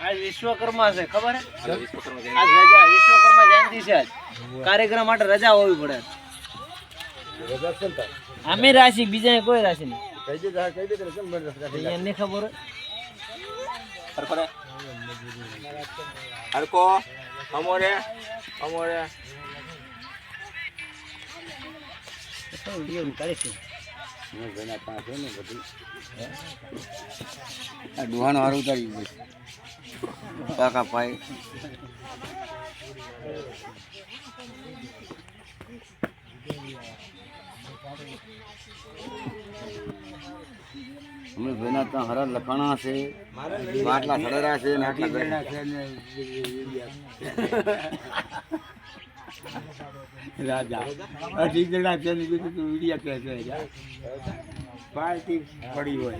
આજ વિશ્વકર્મા છે ખબર આજ રજા વિશ્વકર્મા જયંતિ છે આજ. કાર્યક્રમ માટે રજા હોવી પડે. અમે રાશિ બીજા કોઈ રાશિ નહીં. નહીં ખબર અમારે અમારે અમોરે અમોરે તો વીડિયો આ ડુહાનો વાળું ઉતારી ગયું પાકા પાય અમે ભાઈના ત્યાં હરા લખાણા છે માટલા સડરા છે ને છે રાજા. અઢી જણા છે કીધું તું વિડિયા કહે પાર્ટી પડી હોય.